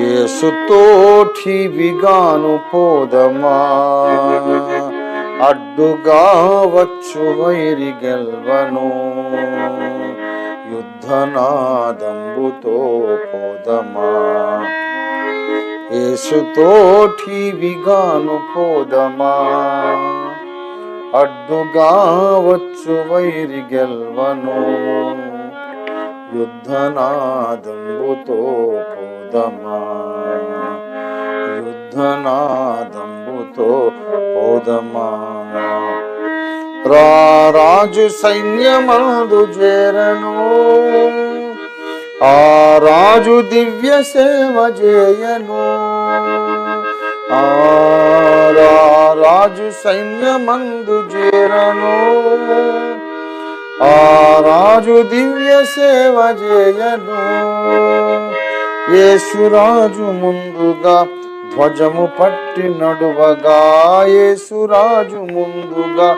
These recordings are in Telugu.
యేసుతోటి విగాను పోదమా? అడ్డుగా వచ్చు వైరి గెల్వను. యుద్ధనాదంబుతో పోదమా? యేసుతోటి విగాను పోదమా? అడ్డుగా వచ్చు వైరి గెల్వను. యుద్ధనాదంబుతో పోదమా యుద్ధనాదంబుతో పోదమా రాజు సైన్యమందు చేరను ఆ రాజు దివ్య సేవ చేయను ఆ రాజు సైన్యమందు చేరను ఆ రాజు దివ్య సేవ చేయను. యేసురాజు ముందుగా ధ్వజము పట్టి నడువగా. యేసురాజు ముందుగా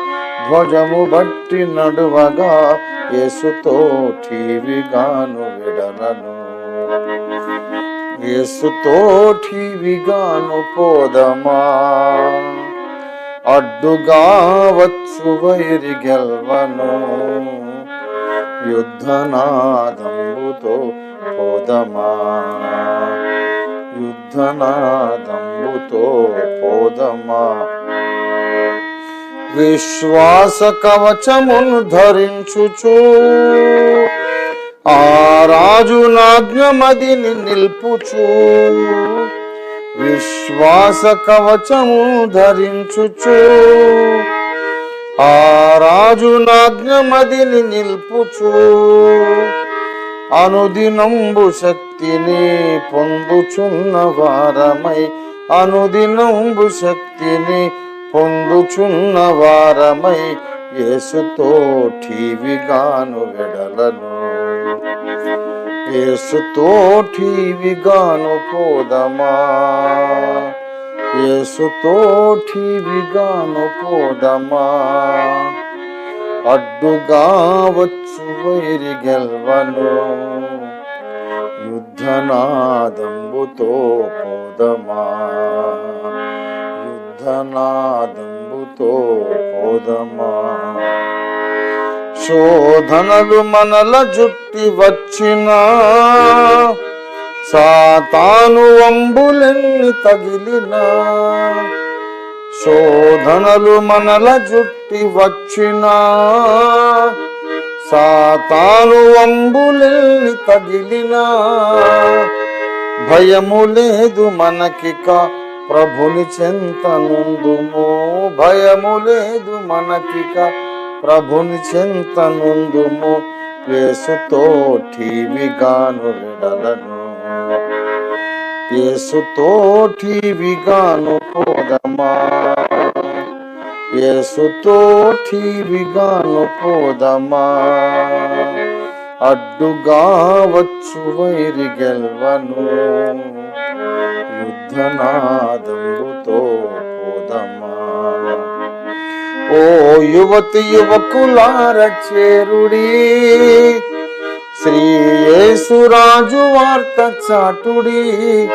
ధ్వజము బట్టి నడువగా. యేసుతో ఠీవిగాను విడలను. యేసుతో ఠీవిగాను పోదమా. అడ్డుగా వచ్చు వైరి గెల్వను. యుద్ధనాదంబుతో పోదమా? యుద్ధనాదంబుతో పోదమా? విశ్వాస కవచమును ధరించుచు ఆ రాజు నాజ్ఞమదిని నిల్పుచు విశ్వాస కవచము ధరించుచు రాజు నాజ్ఞమదిని నిల్పుచు. అనుదినంబు శక్తిని పొందుచున్న వారమై అనుదినంబు శక్తిని పొందుచున్న వారమై యేసుతో ఠీవిగాను వెడలను. యేసుతో ఠీవిగాను పోదమా? యేసుతో ఠీవిగాను పోదమా? అడ్డుగా వచ్చు వైరి గెల్వను యుద్ధనాదంబుతో పోదమా? యుద్ధనాదంబుతో పోదమా? శోధనలు మనల జుట్టి వచ్చిన సాతాను అంబులెన్ని తగిలినా శోధనలు మనల జుట్టి వచ్చిన. సాతాను అంబులేని తగిలినా. భయము లేదు మనకిక ప్రభుని చెంతనుందుము భయము లేదు మనకిక ప్రభుని చెంతనుందుము యేసుతో విగాను విడలను. యేసుతో విగాను యేసుతోటి విగాను పోదమా. అడ్డుగా వచ్చు వైరి గెల్వను. యుద్ధనాదముతో పోదమా. ఓ యువతి యువకులార చేరుడి. శ్రీ యేసురాజు వార్త చాటుడి.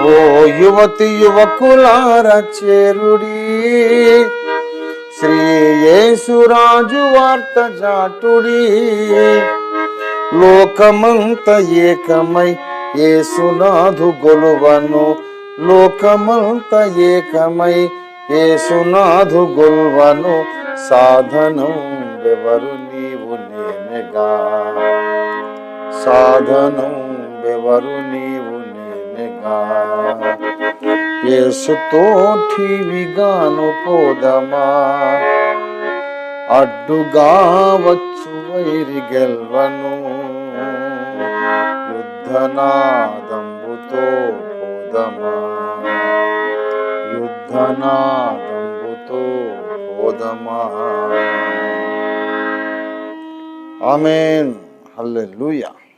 ఓ యువతి యువకులార చేరుడి. శ్రీ యేసురాజు వార్త జాటుడి. లోకమంత ఏకమై ఏసునాథు గొలువను. లోకమంత ఏకమై ఏసునాథు గొల్వను. సాధనం బెవరు నీవు నేనెగా. సాధనం బెవరు నీవు నేనెగా విగాను పోదమా అడ్డుగా వచ్చు వైరి గెల్వను. యుద్ధనాదంబుతో పోదమా? యుద్ధనాదంబుతో పోదమా? ఆమెన్. హల్లెలూయా.